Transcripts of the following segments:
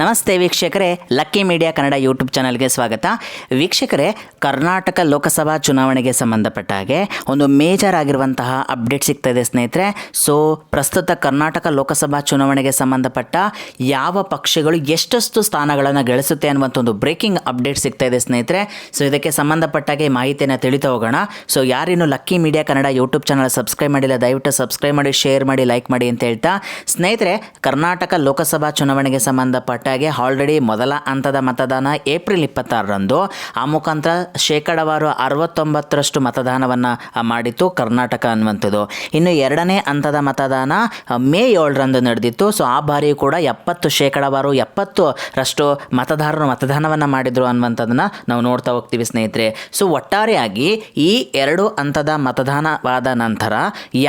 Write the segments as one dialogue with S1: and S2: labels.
S1: ನಮಸ್ತೆ ವೀಕ್ಷಕರೇ, lucky media Kannada YouTube ಚಾನಲ್ಗೆ ಸ್ವಾಗತ. ವೀಕ್ಷಕರೇ, ಕರ್ನಾಟಕ ಲೋಕಸಭಾ ಚುನಾವಣೆಗೆ ಸಂಬಂಧಪಟ್ಟ ಹಾಗೆ ಒಂದು ಮೇಜರ್ ಆಗಿರುವಂತಹ ಅಪ್ಡೇಟ್ ಸಿಗ್ತಾ ಇದೆ ಸ್ನೇಹಿತರೆ. ಸೊ ಪ್ರಸ್ತುತ ಕರ್ನಾಟಕ ಲೋಕಸಭಾ ಚುನಾವಣೆಗೆ ಸಂಬಂಧಪಟ್ಟ ಯಾವ ಪಕ್ಷಗಳು ಎಷ್ಟಷ್ಟು ಸ್ಥಾನಗಳನ್ನು ಗಳಿಸುತ್ತೆ ಅನ್ನುವಂಥ ಒಂದು ಬ್ರೇಕಿಂಗ್ ಅಪ್ಡೇಟ್ ಸಿಗ್ತಾ ಇದೆ ಸ್ನೇಹಿತರೆ. ಸೊ ಇದಕ್ಕೆ ಸಂಬಂಧಪಟ್ಟಾಗೆ ಮಾಹಿತಿಯನ್ನು ತಿಳಿತಾ ಹೋಗೋಣ. So ಯಾರಿನ್ನು lucky media Kannada YouTube channel subscribe ಮಾಡಿಲ್ಲ, ದಯವಿಟ್ಟು ಸಬ್ಸ್ಕ್ರೈಬ್ ಮಾಡಿ ಶೇರ್ ಮಾಡಿ ಲೈಕ್ ಮಾಡಿ ಅಂತ ಹೇಳ್ತಾ. ಸ್ನೇಹಿತರೆ, ಕರ್ನಾಟಕ ಲೋಕಸಭಾ ಚುನಾವಣೆಗೆ ಸಂಬಂಧಪಟ್ಟಾಗೆ ಆಲ್ರೆಡಿ ಮೊದಲ ಹಂತದ ಮತದಾನ ಏಪ್ರಿಲ್ ಇಪ್ಪತ್ತಾರರಂದು. ಆ ಮುಖಾಂತರ ಶೇಕಡವಾರು ಅರವತ್ತೊಂಬತ್ತರಷ್ಟು ಮತದಾನವನ್ನು ಮಾಡಿತ್ತು ಕರ್ನಾಟಕ ಅನ್ನುವಂಥದ್ದು. ಇನ್ನು ಎರಡನೇ ಹಂತದ ಮತದಾನ ಮೇ ಏಳರಂದು ನಡೆದಿತ್ತು. ಸೊ ಆ ಬಾರಿ ಕೂಡ ಎಪ್ಪತ್ತು ಶೇಕಡವಾರು ಎಪ್ಪತ್ತರಷ್ಟು ಮತದಾರರು ಮತದಾನವನ್ನು ಮಾಡಿದರು ಅನ್ನುವಂಥದ್ದನ್ನು ನಾವು ನೋಡ್ತಾ ಹೋಗ್ತೀವಿ ಸ್ನೇಹಿತರೆ. ಸೊ ಒಟ್ಟಾರೆಯಾಗಿ ಈ ಎರಡು ಹಂತದ ಮತದಾನವಾದ ನಂತರ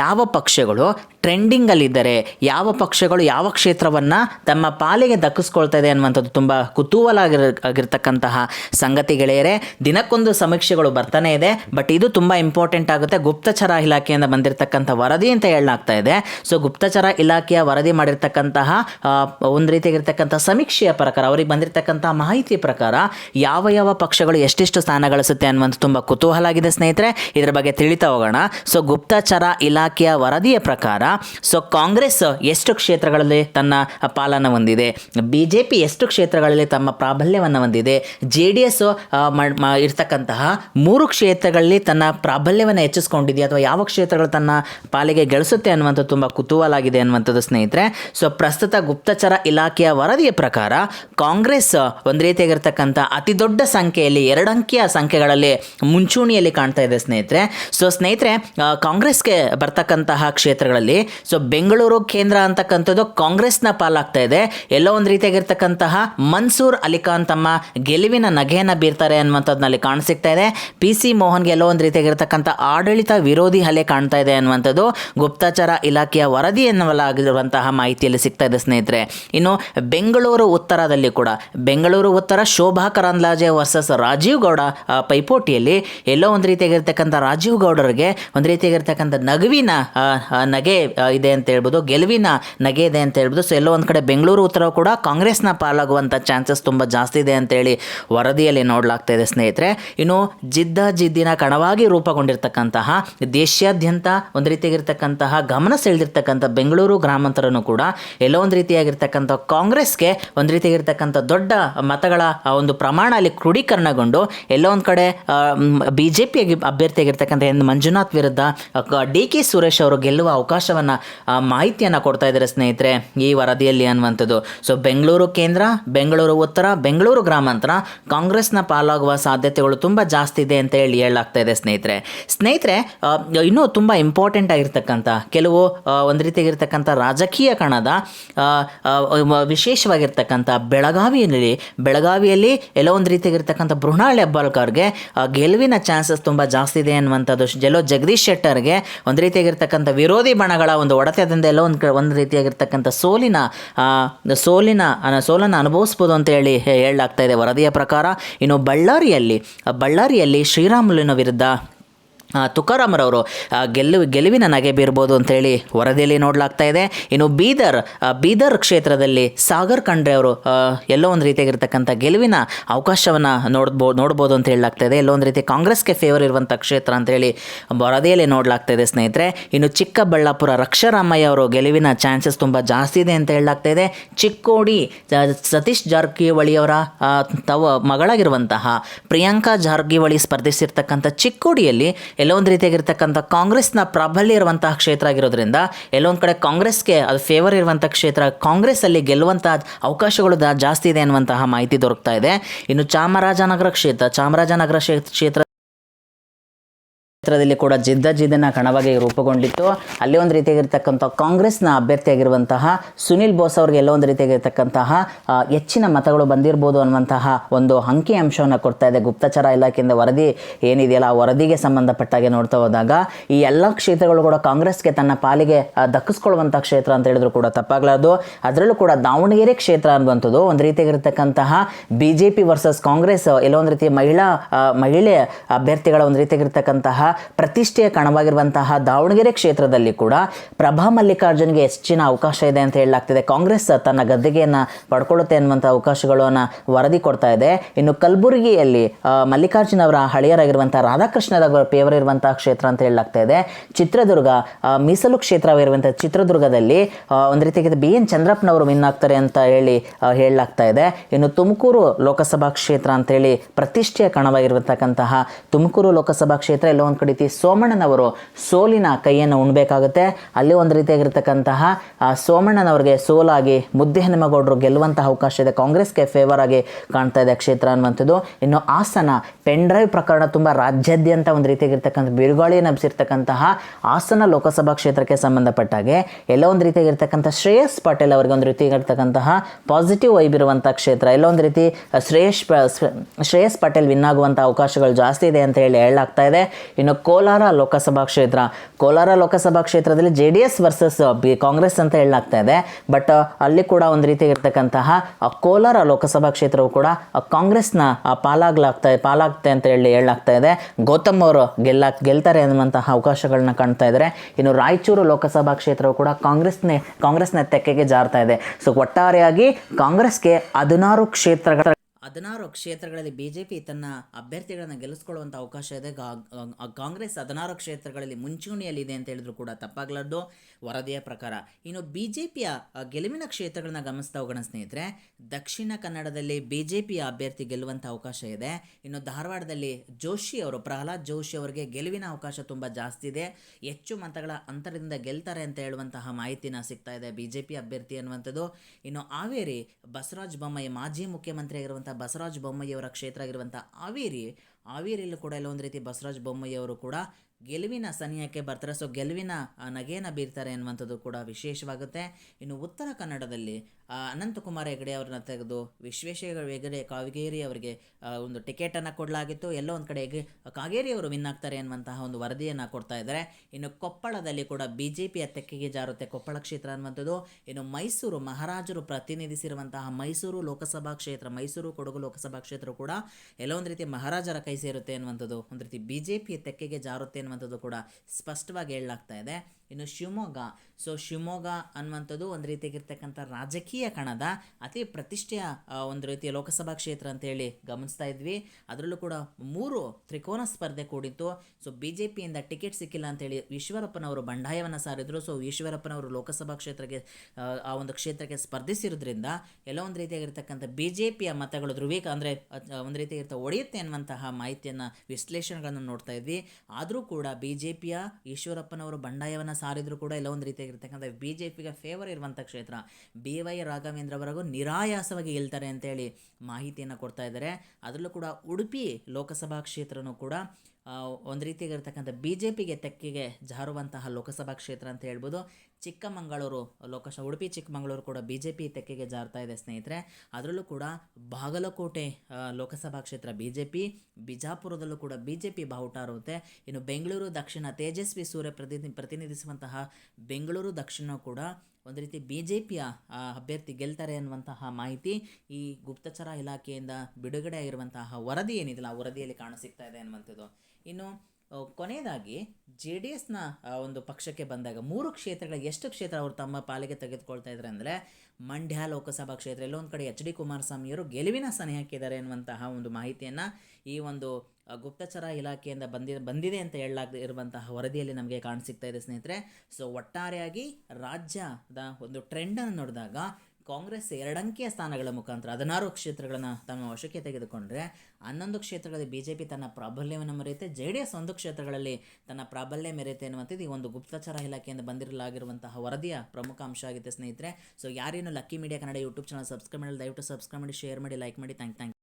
S1: ಯಾವ ಪಕ್ಷಗಳು ಟ್ರೆಂಡಿಂಗಲ್ಲಿದ್ದರೆ ಯಾವ ಪಕ್ಷಗಳು ಯಾವ ಕ್ಷೇತ್ರವನ್ನು ತಮ್ಮ ಪಾಲಿಗೆ ದಕ್ಕಿಸ್ಕೊಳ್ತಾ ಇದೆ ಅನ್ನುವಂಥದ್ದು ತುಂಬ ಕುತೂಹಲ ಆಗಿರ ಆಗಿರ್ತಕ್ಕಂತಹ ಸಂಗತಿ ಗೆಳೆಯರೇ. ದಿನಕ್ಕೊಂದು ಸಮೀಕ್ಷೆಗಳು ಬರ್ತಾನೆ ಇದೆ. ಬಟ್ ಇದು ತುಂಬ ಇಂಪಾರ್ಟೆಂಟ್ ಆಗುತ್ತೆ. ಗುಪ್ತಚರ ಇಲಾಖೆಯಿಂದ ಬಂದಿರತಕ್ಕಂಥ ವರದಿ ಅಂತ ಹೇಳಲಾಗ್ತಾ ಇದೆ. ಸೊ ಗುಪ್ತಚರ ಇಲಾಖೆಯ ವರದಿ ಮಾಡಿರ್ತಕ್ಕಂತಹ ಒಂದು ರೀತಿಯಾಗಿರ್ತಕ್ಕಂಥ ಸಮೀಕ್ಷೆಯ ಪ್ರಕಾರ, ಅವರಿಗೆ ಬಂದಿರತಕ್ಕಂಥ ಮಾಹಿತಿ ಪ್ರಕಾರ ಯಾವ ಯಾವ ಪಕ್ಷಗಳು ಎಷ್ಟೆಷ್ಟು ಸ್ಥಾನ ಗಳಿಸುತ್ತೆ ಅನ್ನುವಂಥ ತುಂಬ ಕುತೂಹಲ ಆಗಿದೆ ಸ್ನೇಹಿತರೆ. ಇದರ ಬಗ್ಗೆ ತಿಳಿತಾ ಹೋಗೋಣ. ಸೊ ಗುಪ್ತಚರ ಇಲಾಖೆಯ ವರದಿಯ ಪ್ರಕಾರ ಸೊ ಕಾಂಗ್ರೆಸ್ ಎಷ್ಟು ಕ್ಷೇತ್ರಗಳಲ್ಲಿ ತನ್ನ ಪಾಲನ ಹೊಂದಿದೆ? ಬಿ ಜೆ ಪಿ ಎಷ್ಟು ಕ್ಷೇತ್ರಗಳಲ್ಲಿ ತಮ್ಮ ಪ್ರಾಬಲ್ಯವನ್ನು ಹೊಂದಿದೆ? ಜೆ ಡಿ ಎಸ್ ಇರ್ತಕ್ಕಂತಹ ಮೂರು ಕ್ಷೇತ್ರಗಳಲ್ಲಿ ತನ್ನ ಪ್ರಾಬಲ್ಯವನ್ನು ಹೆಚ್ಚಿಸ್ಕೊಂಡಿದೆಯಾ? ಅಥವಾ ಯಾವ ಕ್ಷೇತ್ರಗಳು ತನ್ನ ಪಾಲಿಗೆ ಗಳಿಸುತ್ತೆ ಅನ್ನುವಂಥದ್ದು ತುಂಬ ಕುತೂಹಲ ಆಗಿದೆ ಅನ್ನುವಂಥದ್ದು ಸ್ನೇಹಿತರೆ. ಸೊ ಪ್ರಸ್ತುತ ಗುಪ್ತಚರ ಇಲಾಖೆಯ ವರದಿಯ ಪ್ರಕಾರ ಕಾಂಗ್ರೆಸ್ ಒಂದು ರೀತಿಯಾಗಿರ್ತಕ್ಕಂಥ ಅತಿ ದೊಡ್ಡ ಸಂಖ್ಯೆಯಲ್ಲಿ ಎರಡಂಕಿಯ ಸಂಖ್ಯೆಗಳಲ್ಲಿ ಮುಂಚೂಣಿಯಲ್ಲಿ ಕಾಣ್ತಾ ಇದೆ ಸ್ನೇಹಿತರೆ. ಸೊ ಸ್ನೇಹಿತರೆ ಕಾಂಗ್ರೆಸ್ಗೆ ಬರ್ತಕ್ಕಂತಹ ಕ್ಷೇತ್ರಗಳಲ್ಲಿ ಸೊ ಬೆಂಗಳೂರು ಕೇಂದ್ರ ಅಂತಕ್ಕಂಥದ್ದು ಕಾಂಗ್ರೆಸ್ನ ಪಾಲಾಗ್ತಾ ಇದೆ. ಎಲ್ಲೋ ಒಂದು ರೀತಿಯಾಗಿರ್ತಕ್ಕಂತಹ ಮನ್ಸೂರ್ ಅಲಿಖಾನ್ ತಮ್ಮ ಗೆಲುವಿನ ನಗೆಯನ್ನು ಬೀರ್ತಾರೆ ಅನ್ನುವಂಥದ್ದಲ್ಲಿ ಕಾಣಸಿಗ್ತಾ ಇದೆ. ಪಿ ಸಿ ಮೋಹನ್ಗೆ ಎಲ್ಲೋ ಒಂದು ರೀತಿಯಾಗಿರ್ತಕ್ಕಂಥ ಆಡಳಿತ ವಿರೋಧಿ ಹಲೆ ಕಾಣ್ತಾ ಇದೆ ಅನ್ನುವಂಥದ್ದು ಗುಪ್ತಚರ ಇಲಾಖೆಯ ವರದಿ ಎನ್ನಲಾಗಿರುವಂತಹ ಮಾಹಿತಿಯಲ್ಲಿ ಸಿಗ್ತಾ ಇದೆ ಸ್ನೇಹಿತರೆ. ಇನ್ನು ಬೆಂಗಳೂರು ಉತ್ತರದಲ್ಲಿ ಕೂಡ, ಬೆಂಗಳೂರು ಉತ್ತರ ಶೋಭಾ ಕರಂದ್ಲಾಜೆ ವರ್ಸಸ್ ರಾಜೀವ್ ಗೌಡ ಪೈಪೋಟಿಯಲ್ಲಿ ಎಲ್ಲೋ ಒಂದು ರೀತಿಯಾಗಿರ್ತಕ್ಕಂಥ ರಾಜೀವ್ ಗೌಡರಿಗೆ ಒಂದು ರೀತಿಯಾಗಿರ್ತಕ್ಕಂಥ ನಗುವಿನ ನಗೆ ಇದೆ ಅಂತ ಹೇಳ್ಬೋದು, ಗೆಲುವಿನ ನಗೆ ಇದೆ ಅಂತ ಹೇಳ್ಬೋದು. ಸೊ ಎಲ್ಲೋ ಒಂದು ಕಡೆ ಬೆಂಗಳೂರು ಉತ್ತರ ಕೂಡ ಕಾಂಗ್ರೆಸ್ನ ಪಾಲಾಗುವಂಥ ಚಾನ್ಸಸ್ ತುಂಬ ಜಾಸ್ತಿ ಇದೆ ಅಂತೇಳಿ ವರದಿಯಲ್ಲಿ ನೋಡಲಾಗ್ತಾ ಇದೆ ಸ್ನೇಹಿತರೆ. ಇನ್ನು ಜಿದ್ದ ಜಿದ್ದಿನ ಕಣವಾಗಿ ರೂಪುಗೊಂಡಿರ್ತಕ್ಕಂತಹ, ದೇಶಾದ್ಯಂತ ಒಂದು ರೀತಿಯಾಗಿರ್ತಕ್ಕಂತಹ, ಗಮನ ಸೆಳೆದಿರ್ತಕ್ಕಂಥ ಬೆಂಗಳೂರು ಗ್ರಾಮಾಂತರನು ಕೂಡ ಎಲ್ಲೋ ಒಂದು ರೀತಿಯಾಗಿರ್ತಕ್ಕಂಥ ಕಾಂಗ್ರೆಸ್ಗೆ ಒಂದು ರೀತಿಯಾಗಿರ್ತಕ್ಕಂಥ ದೊಡ್ಡ ಮತಗಳ ಒಂದು ಪ್ರಮಾಣ ಅಲ್ಲಿ ಕ್ರೋಢೀಕರಣಗೊಂಡು ಎಲ್ಲೋ ಒಂದು ಕಡೆ ಬಿ ಜೆ ಪಿ ಅಭ್ಯರ್ಥಿಯಾಗಿರ್ತಕ್ಕಂಥ ಎನ್ ಮಂಜುನಾಥ್ ವಿರುದ್ಧ ಡಿ ಕೆ ಸುರೇಶ್ ಅವರು ಗೆಲ್ಲುವ ಅವಕಾಶವನ್ನು ಮಾಹಿತಿಯನ್ನು ಕೊಡ್ತಾ ಇದ್ದಾರೆ ಸ್ನೇಹಿತರೆ ಈ ವರದಿಯಲ್ಲಿ ಅನ್ನುವಂಥದ್ದು. ಸೊ ಬೆಂಗಳೂರು ಕೇಂದ್ರ, ಬೆಂಗಳೂರು ಉತ್ತರ, ಬೆಂಗಳೂರು ಗ್ರಾಮಾಂತರ, ಕಾಂಗ್ರೆಸ್ನ ಪಾಲಾಗುವ ಸಾಧ್ಯತೆಗಳು ತುಂಬ ಜಾಸ್ತಿ ಇದೆ ಅಂತ ಹೇಳಿ ಹೇಳಲಾಗ್ತಾ ಇದೆ ಸ್ನೇಹಿತರೆ. ಸ್ನೇಹಿತರೆ ಇನ್ನೂ ತುಂಬ ಇಂಪಾರ್ಟೆಂಟ್ ಆಗಿರ್ತಕ್ಕಂಥ, ಕೆಲವು ಒಂದು ರೀತಿಯಾಗಿರ್ತಕ್ಕಂಥ ರಾಜಕೀಯ ಕಣದ ವಿಶೇಷವಾಗಿರ್ತಕ್ಕಂಥ ಬೆಳಗಾವಿಯಲ್ಲಿ ಬೆಳಗಾವಿಯಲ್ಲಿ ಎಲ್ಲೋ ಒಂದು ರೀತಿಯಾಗಿರ್ತಕ್ಕಂಥ ಬೃಹ್ನಾಳ್ ಹೆಬ್ಬಾಳ್ಕರ್ಗೆ ಗೆಲುವಿನ ಚಾನ್ಸಸ್ ತುಂಬ ಜಾಸ್ತಿ ಇದೆ ಅನ್ನುವಂಥದ್ದು ಎಲ್ಲೋ ಜಗದೀಶ್ ಶೆಟ್ಟರ್ಗೆ ಒಂದು ರೀತಿಯಾಗಿರ್ತಕ್ಕಂಥ ವಿರೋಧಿ ಬಣಗಳ ಒಂದು ಒಡೆತದಿಂದ ಎಲ್ಲೋ ಒಂದು ಒಂದು ರೀತಿಯಾಗಿರ್ತಕ್ಕಂಥ ಸೋಲಿನ ಸೋಲಿನ ಸೋಲನ್ನು ಅನುಭವಿಸ್ಬೋದು ಅಂತ ಹೇಳಿ ಹೇಳಲಾಗ್ತಾ ಇದೆ ವರದಿಯ ಪ್ರಕಾರ ಇನ್ನು ಬಳ್ಳಾರಿಯಲ್ಲಿ ಬಳ್ಳಾರಿಯಲ್ಲಿ ಶ್ರೀರಾಮುಲುವಿನ ವಿರುದ್ಧ ತುಕಾರಾಮರವರು ಗೆಲುವು ಗೆಲುವಿನ ನಗೆ ಬೀರ್ಬೋದು ಅಂತೇಳಿ ವರದಿಯಲ್ಲಿ ನೋಡಲಾಗ್ತಾ ಇದೆ. ಇನ್ನು ಬೀದರ್ ಬೀದರ್ ಕ್ಷೇತ್ರದಲ್ಲಿ ಸಾಗರ್ ಖಂಡ್ರೆ ಅವರು ಎಲ್ಲೋ ಒಂದು ರೀತಿಯಾಗಿರ್ತಕ್ಕಂಥ ಗೆಲುವಿನ ಅವಕಾಶವನ್ನು ನೋಡ್ಬೋ ನೋಡ್ಬೋದು ಅಂತ ಹೇಳಲಾಗ್ತಾ ಇದೆ. ಎಲ್ಲೋ ಒಂದು ರೀತಿ ಕಾಂಗ್ರೆಸ್ಗೆ ಫೇವರ್ ಇರುವಂಥ ಕ್ಷೇತ್ರ ಅಂತೇಳಿ ವರದಿಯಲ್ಲಿ ನೋಡಲಾಗ್ತಾ ಇದೆ ಸ್ನೇಹಿತರೆ. ಇನ್ನು ಚಿಕ್ಕಬಳ್ಳಾಪುರ ರಕ್ಷಾರಾಮಯ್ಯ ಅವರು ಗೆಲುವಿನ ಚಾನ್ಸಸ್ ತುಂಬ ಜಾಸ್ತಿ ಇದೆ ಅಂತ ಹೇಳಲಾಗ್ತಾ ಇದೆ. ಚಿಕ್ಕೋಡಿ ಸತೀಶ್ ಜಾರಕಿಹೊಳಿ ಅವರ ಆ, ತವ ಮಗಳಾಗಿರುವಂತಹ ಪ್ರಿಯಾಂಕಾ ಜಾರಕಿಹೊಳಿ ಸ್ಪರ್ಧಿಸಿರ್ತಕ್ಕಂಥ ಚಿಕ್ಕೋಡಿಯಲ್ಲಿ ಎಲ್ಲೋ ಒಂದು ರೀತಿಯಾಗಿರ್ತಕ್ಕಂಥ ಕಾಂಗ್ರೆಸ್ನ ಪ್ರಾಬಲ್ಯ ಇರುವಂತಹ ಕ್ಷೇತ್ರ ಆಗಿರೋದ್ರಿಂದ ಎಲ್ಲೊಂದು ಕಡೆ ಕಾಂಗ್ರೆಸ್ಗೆ ಅದು ಫೇವರ್ ಇರುವಂಥ ಕ್ಷೇತ್ರ ಕಾಂಗ್ರೆಸ್ಸಲ್ಲಿ ಗೆಲ್ಲುವಂಥ ಅವಕಾಶಗಳು ಜಾಸ್ತಿ ಇದೆ ಅನ್ನುವಂತಹ ಮಾಹಿತಿ ದೊರಕ್ತಾ ಇದೆ. ಇನ್ನು ಚಾಮರಾಜನಗರ ಕ್ಷೇತ್ರ, ಚಾಮರಾಜನಗರ ಕ್ಷೇ- ಕ್ಷೇತ್ರ ಕ್ಷೇತ್ರದಲ್ಲಿ ಕೂಡ ಜಿದ್ದ ಜಿದ್ದನ ಕಣವಾಗಿ ರೂಪುಗೊಂಡಿತ್ತು. ಅಲ್ಲಿ ಒಂದು ರೀತಿಯಾಗಿರ್ತಕ್ಕಂಥ ಕಾಂಗ್ರೆಸ್ನ ಅಭ್ಯರ್ಥಿಯಾಗಿರುವಂತಹ ಸುನಿಲ್ ಬೋಸ್ ಅವ್ರಿಗೆ ಎಲ್ಲೋ ಒಂದು ರೀತಿಯಾಗಿರ್ತಕ್ಕಂತಹ ಹೆಚ್ಚಿನ ಮತಗಳು ಬಂದಿರ್ಬೋದು ಅನ್ನುವಂತಹ ಒಂದು ಅಂಕಿ ಅಂಶವನ್ನು ಕೊಡ್ತಾ ಇದೆ ಗುಪ್ತಚರ ಇಲಾಖೆಯಿಂದ ವರದಿ ಏನಿದೆಯಲ್ಲ, ಆ ವರದಿಗೆ ಸಂಬಂಧಪಟ್ಟಾಗೆ ನೋಡ್ತಾ ಹೋದಾಗ, ಈ ಎಲ್ಲ ಕ್ಷೇತ್ರಗಳು ಕೂಡ ಕಾಂಗ್ರೆಸ್ಗೆ ತನ್ನ ಪಾಲಿಗೆ ದಕ್ಕಿಸ್ಕೊಳ್ಳುವಂಥ ಕ್ಷೇತ್ರ ಅಂತ ಹೇಳಿದ್ರು ಕೂಡ ತಪ್ಪಾಗಲಾರದು. ಅದರಲ್ಲೂ ಕೂಡ ದಾವಣಗೆರೆ ಕ್ಷೇತ್ರ ಅನ್ನುವಂಥದ್ದು ಒಂದು ರೀತಿಯಾಗಿರ್ತಕ್ಕಂತಹ ಬಿ ಜೆ ವರ್ಸಸ್ ಕಾಂಗ್ರೆಸ್, ಎಲ್ಲೋ ಒಂದು ರೀತಿಯ ಮಹಿಳಾ ಮಹಿಳೆ ಅಭ್ಯರ್ಥಿಗಳ ಒಂದು ರೀತಿಯಾಗಿರ್ತಕ್ಕಂತಹ ಪ್ರತಿಷ್ಠೆಯ ಕಣವಾಗಿರುವಂತಹ ದಾವಣಗೆರೆ ಕ್ಷೇತ್ರದಲ್ಲಿ ಕೂಡ ಪ್ರಭಾ ಮಲ್ಲಿಕಾರ್ಜುನ್ಗೆ ಹೆಚ್ಚಿನ ಅವಕಾಶ ಇದೆ ಅಂತ ಹೇಳಲಾಗ್ತಿದೆ. ಕಾಂಗ್ರೆಸ್ ತನ್ನ ಗದ್ದೆಗೆಯನ್ನು ಪಡ್ಕೊಳ್ಳುತ್ತೆ ಅನ್ನುವಂಥ ಅವಕಾಶಗಳನ್ನು ವರದಿ ಕೊಡ್ತಾ ಇದೆ. ಇನ್ನು ಕಲಬುರಗಿಯಲ್ಲಿ ಮಲ್ಲಿಕಾರ್ಜುನ್ ಅವರ ಹಳೆಯರಾಗಿರುವಂಥ ರಾಧಾಕೃಷ್ಣದ ಫೇವರ್ ಇರುವಂತಹ ಕ್ಷೇತ್ರ ಅಂತ ಹೇಳಲಾಗ್ತಾ ಇದೆ. ಚಿತ್ರದುರ್ಗ ಮೀಸಲು ಕ್ಷೇತ್ರವಿರುವಂಥ ಚಿತ್ರದುರ್ಗದಲ್ಲಿ ಒಂದು ರೀತಿಯಾಗಿ ಬಿ ಎನ್ ಚಂದ್ರಪ್ಪನವರು ವಿನ್ ಆಗ್ತಾರೆ ಅಂತ ಹೇಳಿ ಹೇಳಲಾಗ್ತಾ ಇದೆ. ಇನ್ನು ತುಮಕೂರು ಲೋಕಸಭಾ ಕ್ಷೇತ್ರ ಅಂತೇಳಿ ಪ್ರತಿಷ್ಠೆಯ ಕಣವಾಗಿರತಕ್ಕಂತಹ ತುಮಕೂರು ಲೋಕಸಭಾ ಕ್ಷೇತ್ರ ಎಲ್ಲೋ ಕಡೆ ಸೋಮಣ್ಣನವರು ಸೋಲಿನ ಕೈಯನ್ನು ಉಣ್ಬೇಕಾಗುತ್ತೆ. ಅಲ್ಲಿ ಒಂದು ರೀತಿಯಾಗಿರ್ತಕ್ಕಂತಹ ಸೋಮಣ್ಣನವರಿಗೆ ಸೋಲಾಗಿ ಮುದ್ದೆ ಹನುಮಗೌಡರು ಗೆಲ್ಲುವಂತಹ ಅವಕಾಶ ಇದೆ. ಕಾಂಗ್ರೆಸ್ಗೆ ಫೇವರ್ ಆಗಿ ಕಾಣ್ತಾ ಇದೆ ಕ್ಷೇತ್ರ ಅನ್ನುವಂಥದ್ದು. ಇನ್ನು ಹಾಸನ ಪೆನ್ ಡ್ರೈವ್ ಪ್ರಕರಣ ತುಂಬ ರಾಜ್ಯಾದ್ಯಂತ ಒಂದು ರೀತಿಯಾಗಿರ್ತಕ್ಕಂಥ ಬಿರುಗಾಳಿ ನಬ್ಸಿರ್ತಕ್ಕಂತಹ ಹಾಸನ ಲೋಕಸಭಾ ಕ್ಷೇತ್ರಕ್ಕೆ ಸಂಬಂಧಪಟ್ಟ ಹಾಗೆ ಎಲ್ಲ ಒಂದು ರೀತಿಯಾಗಿರ್ತಕ್ಕಂಥ ಶ್ರೇಯಸ್ ಪಾಟೀಲ್ ಅವರಿಗೆ ಒಂದು ರೀತಿಯಾಗಿರ್ತಕ್ಕಂತಹ ಪಾಸಿಟಿವ್ ವೈಬ್ ಇರುವಂಥ ಕ್ಷೇತ್ರ. ಎಲ್ಲ ಒಂದು ರೀತಿ ಶ್ರೇಯಸ್ ಶ್ರೇಯಸ್ ಪಟೇಲ್ ವಿನ್ ಆಗುವಂಥ ಅವಕಾಶಗಳು ಜಾಸ್ತಿ ಇದೆ ಅಂತ ಹೇಳಿ ಹೇಳಲಾಗ್ತಾ ಇದೆ. ಇನ್ನು ಕೋಲಾರ ಲೋಕಸಭಾ ಕ್ಷೇತ್ರ. ಕೋಲಾರ ಲೋಕಸಭಾ ಕ್ಷೇತ್ರದಲ್ಲಿ J D versus B, Congress ಅಂತ ಹೇಳಲಾಗ್ತಾ ಇದೆ. ಬಟ್ ಅಲ್ಲಿ ಕೂಡ ಒಂದು ರೀತಿ ಆ, ಕೋಲಾರ ಲೋಕಸಭಾ ಕ್ಷೇತ್ರವು ಕೂಡ ಕಾಂಗ್ರೆಸ್ನ ಪಾಲಾಗ್ಲಾಗ್ತಾ, ಪಾಲಾಗ್ತೆ ಅಂತ ಹೇಳಿ ಹೇಳಲಾಗ್ತಾ ಇದೆ. ಗೌತಮ್ ಅವರು ಗೆಲ್ಲ, ಗೆಲ್ತಾರೆ ಅನ್ನುವಂತಹ ಅವಕಾಶಗಳನ್ನ ಕಾಣ್ತಾ ಇದ್ದಾರೆ ಇನ್ನು ರಾಯಚೂರು ಲೋಕಸಭಾ ಕ್ಷೇತ್ರವು ಕೂಡ ಕಾಂಗ್ರೆಸ್ನೇ, ಕಾಂಗ್ರೆಸ್ನ ತೆಕ್ಕೆಗೆ ಜಾರ್ತಾ ಇದೆ. ಸೊ ಒಟ್ಟಾರೆಯಾಗಿ ಕಾಂಗ್ರೆಸ್ಗೆ ಹದಿನಾರು ಕ್ಷೇತ್ರಗಳ ಹದಿನಾರು ಕ್ಷೇತ್ರಗಳಲ್ಲಿ ಬಿ ಜೆ ಪಿ ತನ್ನ ಅಭ್ಯರ್ಥಿಗಳನ್ನು ಗೆಲ್ಲಿಸ್ಕೊಳ್ಳುವಂಥ ಅವಕಾಶ ಇದೆ. ಕಾಂಗ್ರೆಸ್ ಹದಿನಾರು ಕ್ಷೇತ್ರಗಳಲ್ಲಿ ಮುಂಚೂಣಿಯಲ್ಲಿದೆ ಅಂತ ಹೇಳಿದ್ರು ಕೂಡ ತಪ್ಪಾಗಲಾರ್ದು. ವರದಿಯ ಪ್ರಕಾರ ಇನ್ನು ಬಿ ಜೆ ಪಿಯ ಗೆಲುವಿನ ಕ್ಷೇತ್ರಗಳನ್ನ ಗಮನಿಸ್ತಾ ಹೋಗೋಣ ಸ್ನೇಹಿತರೆ. ದಕ್ಷಿಣ ಕನ್ನಡದಲ್ಲಿ ಬಿ ಜೆ ಪಿಯ ಅಭ್ಯರ್ಥಿ ಗೆಲ್ಲುವಂಥ ಅವಕಾಶ ಇದೆ. ಇನ್ನು ಧಾರವಾಡದಲ್ಲಿ ಜೋಶಿ ಅವರು, ಪ್ರಹ್ಲಾದ್ ಜೋಶಿ ಅವರಿಗೆ ಗೆಲುವಿನ ಅವಕಾಶ ತುಂಬ ಜಾಸ್ತಿ ಇದೆ. ಹೆಚ್ಚು ಮತಗಳ ಅಂತರದಿಂದ ಗೆಲ್ತಾರೆ ಅಂತ ಹೇಳುವಂತಹ ಮಾಹಿತಿನ ಸಿಗ್ತಾ ಇದೆ ಬಿ ಜೆ ಪಿ ಅಭ್ಯರ್ಥಿ ಅನ್ನುವಂಥದ್ದು. ಇನ್ನು ಹಾವೇರಿ ಬಸವರಾಜ ಬೊಮ್ಮಾಯಿ ಮಾಜಿ ಮುಖ್ಯಮಂತ್ರಿ ಆಗಿರುವಂಥ ಬಸವರಾಜ ಬೊಮ್ಮಯ್ಯವರ ಕ್ಷೇತ್ರ ಆಗಿರುವಂಥ ಹಾವೇರಿ ಹಾವೇರಿಯಲ್ಲೂ ಕೂಡ ಎಲ್ಲ ಒಂದು ರೀತಿ ಬಸವರಾಜ ಬೊಮ್ಮಯ್ಯವರು ಕೂಡ ಗೆಲುವಿನ ಸನಿಯಕ್ಕೆ ಬರ್ತಾರೆ. ಸೊ ಗೆಲುವಿನ ನಗೆಯನ್ನು ಬೀರ್ತಾರೆ ಅನ್ನುವಂಥದ್ದು ಕೂಡ ವಿಶೇಷವಾಗುತ್ತೆ. ಇನ್ನು ಉತ್ತರ ಕನ್ನಡದಲ್ಲಿ ಅನಂತಕುಮಾರ್ ಹೆಗಡೆ ಅವ್ರನ್ನ ತೆಗೆದು ವಿಶ್ವೇಶ್ವರ ಹೆಗಡೆ ಕಾಗೇರಿ ಅವರಿಗೆ ಒಂದು ಟಿಕೆಟನ್ನು ಕೊಡಲಾಗಿತ್ತು. ಎಲ್ಲೋ ಒಂದು ಕಡೆ ಕಾಗೇರಿ ಅವರು ವಿನ್ ಆಗ್ತಾರೆ ಅನ್ನುವಂತಹ ಒಂದು ವರದಿಯನ್ನು ಕೊಡ್ತಾ ಇದ್ದಾರೆ. ಇನ್ನು ಕೊಪ್ಪಳದಲ್ಲಿ ಕೂಡ ಬಿ ಜೆ ಪಿಯ ತೆಕ್ಕೆಗೆ ಜಾರುತ್ತೆ ಕೊಪ್ಪಳ ಕ್ಷೇತ್ರ ಅನ್ನುವಂಥದ್ದು. ಇನ್ನು ಮೈಸೂರು, ಮಹಾರಾಜರು ಪ್ರತಿನಿಧಿಸಿರುವಂತಹ ಮೈಸೂರು ಲೋಕಸಭಾ ಕ್ಷೇತ್ರ, ಮೈಸೂರು ಕೊಡಗು ಲೋಕಸಭಾ ಕ್ಷೇತ್ರ ಕೂಡ ಎಲ್ಲೋ ಒಂದು ರೀತಿ ಮಹಾರಾಜರ ಕೈ ಸೇರುತ್ತೆ ಅನ್ನುವಂಥದ್ದು ಒಂದು ರೀತಿ ಬಿ ಜೆ ಪಿಯ ತೆಕ್ಕೆಗೆ ಜಾರುತ್ತೆ ಅನ್ನುವಂಥದ್ದು ಕೂಡ ಸ್ಪಷ್ಟವಾಗಿ ಹೇಳಲಾಗ್ತಾ ಇದೆ. ಇನ್ನು ಶಿವಮೊಗ್ಗ. ಸೊ ಶಿವಮೊಗ್ಗ ಅನ್ನುವಂಥದ್ದು ಒಂದು ರೀತಿಯಾಗಿರ್ತಕ್ಕಂಥ ರಾಜಕೀಯ ಕಣದ ಅತಿ ಪ್ರತಿಷ್ಠೆಯ ಒಂದು ರೀತಿಯ ಲೋಕಸಭಾ ಕ್ಷೇತ್ರ ಅಂತೇಳಿ ಗಮನಿಸ್ತಾ ಇದ್ವಿ. ಅದರಲ್ಲೂ ಕೂಡ ಮೂರು ತ್ರಿಕೋನ ಸ್ಪರ್ಧೆ ಕೂಡಿತ್ತು. ಸೊ ಬಿ ಜೆ ಪಿಯಿಂದ ಟಿಕೆಟ್ ಸಿಕ್ಕಿಲ್ಲ ಅಂತೇಳಿ ಈಶ್ವರಪ್ಪನವರು ಬಂಡಾಯವನ್ನು ಸಾರಿದ್ರು. ಸೊ ಈಶ್ವರಪ್ಪನವರು ಲೋಕಸಭಾ ಕ್ಷೇತ್ರಕ್ಕೆ ಆ, ಒಂದು ಕ್ಷೇತ್ರಕ್ಕೆ ಸ್ಪರ್ಧಿಸಿರೋದ್ರಿಂದ ಎಲ್ಲ ಒಂದು ರೀತಿಯಾಗಿರ್ತಕ್ಕಂಥ ಬಿ ಜೆ ಪಿಯ ಮತಗಳು ಧ್ರುವೀಕ ಅಂದರೆ ಒಂದು ರೀತಿಯಾಗಿರ್ತ ಒಡೆಯುತ್ತೆ ಅನ್ನುವಂತಹ ಮಾಹಿತಿಯನ್ನು ವಿಶ್ಲೇಷಣೆಗಳನ್ನು ನೋಡ್ತಾ ಇದ್ವಿ. ಆದರೂ ಕೂಡ ಬಿ ಜೆ ಪಿಯ ಈಶ್ವರಪ್ಪನವರು ಬಂಡಾಯವನ್ನು ಸಾರಿದ್ರು ಕೂಡ ಎಲ್ಲ ಒಂದು ರೀತಿಯಾಗಿರ್ತಕ್ಕಂಥ ಬಿ ಜೆ ಪಿಗೆ ಫೇವರ್ ಇರುವಂಥ ಕ್ಷೇತ್ರ. ಬಿ ವೈ ರಾಘವೇಂದ್ರ ಅವರಿಗೂ ನಿರಾಯಾಸವಾಗಿ ಗೆಲ್ತಾರೆ ಅಂತೇಳಿ ಮಾಹಿತಿಯನ್ನು ಕೊಡ್ತಾ ಇದ್ದಾರೆ. ಅದರಲ್ಲೂ ಕೂಡ ಉಡುಪಿ ಲೋಕಸಭಾ ಕ್ಷೇತ್ರನೂ ಕೂಡ ಒಂದು ರೀತಿಯಾಗಿರ್ತಕ್ಕಂಥ ಬಿ ಜೆ ಪಿಗೆ ತೆಕ್ಕೆಗೆ ಜಾರುವಂತಹ ಲೋಕಸಭಾ ಕ್ಷೇತ್ರ ಅಂತ ಹೇಳ್ಬೋದು. ಚಿಕ್ಕಮಗಳೂರು, ಲೋಕಸಭಾ, ಉಡುಪಿ, ಚಿಕ್ಕಮಗಳೂರು ಕೂಡ ಬಿ ಜೆ ಪಿ ತೆಕ್ಕೆಗೆ ಜಾರ್ತಾ ಇದೆ ಸ್ನೇಹಿತರೆ. ಅದರಲ್ಲೂ ಕೂಡ ಬಾಗಲಕೋಟೆ ಲೋಕಸಭಾ ಕ್ಷೇತ್ರ ಬಿ ಜೆ ಪಿ ಬಿಜಾಪುರದಲ್ಲೂ ಕೂಡ ಬಿ ಜೆ ಪಿ ಬಾವುಟ ಇರುತ್ತೆ ಇನ್ನು ಬೆಂಗಳೂರು ದಕ್ಷಿಣ ತೇಜಸ್ವಿ ಸೂರ್ಯ ಪ್ರತಿನಿ, ಪ್ರತಿನಿಧಿಸುವಂತಹ ಬೆಂಗಳೂರು ದಕ್ಷಿಣ ಕೂಡ ಒಂದು ರೀತಿ ಬಿ ಜೆ ಪಿಯ ಅಭ್ಯರ್ಥಿ ಗೆಲ್ತಾರೆ ಅನ್ನುವಂತಹ ಮಾಹಿತಿ ಈ ಗುಪ್ತಚರ ಇಲಾಖೆಯಿಂದ ಬಿಡುಗಡೆ ಆಗಿರುವಂತಹ ವರದಿ ಏನಿದೆಯಲ್ಲ, ಆ ವರದಿಯಲ್ಲಿ ಕಾಣಸಿಗ್ತಾ ಇದೆ ಅನ್ನುವಂಥದ್ದು. ಇನ್ನು ಕೊನೆಯದಾಗಿ ಜೆ ಡಿ ಎಸ್ನ ಒಂದು ಪಕ್ಷಕ್ಕೆ ಬಂದಾಗ ಮೂರು ಕ್ಷೇತ್ರಗಳ, ಎಷ್ಟು ಕ್ಷೇತ್ರ ಅವರು ತಮ್ಮ ಪಾಲಿಗೆ ತೆಗೆದುಕೊಳ್ತಾ ಇದ್ದಾರೆ ಅಂದರೆ ಮಂಡ್ಯ ಲೋಕಸಭಾ ಕ್ಷೇತ್ರ ಎಲ್ಲೊಂದು ಕಡೆ ಎಚ್ ಡಿ ಕುಮಾರಸ್ವಾಮಿಯವರು ಗೆಲುವಿನ ಸನಿ ಹಾಕಿದ್ದಾರೆ ಎನ್ನುವಂತಹ ಒಂದು ಮಾಹಿತಿಯನ್ನು ಈ ಒಂದು ಗುಪ್ತಚರ ಇಲಾಖೆಯಿಂದ ಬಂದಿ, ಬಂದಿದೆ ಅಂತ ಹೇಳಲಾಗ ಇರುವಂತಹ ವರದಿಯಲ್ಲಿ ನಮಗೆ ಕಾಣಸಿಗ್ತಾ ಇದೆ ಸ್ನೇಹಿತರೆ. ಸೊ ಒಟ್ಟಾರೆಯಾಗಿ ರಾಜ್ಯದ ಒಂದು ಟ್ರೆಂಡನ್ನು ನೋಡಿದಾಗ ಕಾಂಗ್ರೆಸ್ ಎರಡಂಕಿಯ ಸ್ಥಾನಗಳ ಮುಖಾಂತರ ಹದಿನಾರು ಕ್ಷೇತ್ರಗಳನ್ನು ತಮ್ಮ ವಶಕ್ಕೆ ತೆಗೆದುಕೊಂಡ್ರೆ ಹನ್ನೊಂದು ಕ್ಷೇತ್ರಗಳಲ್ಲಿ ಬಿ ಜೆ ಪಿ ತನ್ನ ಪ್ರಾಬಲ್ಯವನ್ನು ಮೆರೆಯುತ್ತೆ ಜೆ ಡಿ ಎಸ್ ಒಂದು ಕ್ಷೇತ್ರಗಳಲ್ಲಿ ತನ್ನ ಪ್ರಾಬಲ್ಯ ಮೆರೆಯುತ್ತೆ ಅನ್ನುವಂಥದ್ದು ಈ ಒಂದು ಗುಪ್ತಚರ ಇಲಾಖೆಯಿಂದ ಬಂದಿರಲಾಗಿರುವಂತಹ ವರದಿಯ ಪ್ರಮುಖ ಅಂಶ ಆಗಿದೆ ಸ್ನೇಹಿತರೆ. So ಯಾರೇನು lucky media Kannada YouTube channel subscribe ಮಾಡಿ ದಯವಿಟ್ಟು ಸಬ್ಸ್ಕ್ರೈಬ್ ಮಾಡಿ, ಶೇರ್ ಮಾಡಿ, ಲೈಕ್ ಮಾಡಿ, ಥ್ಯಾಂಕ್ ಥ್ಯಾಂಕ್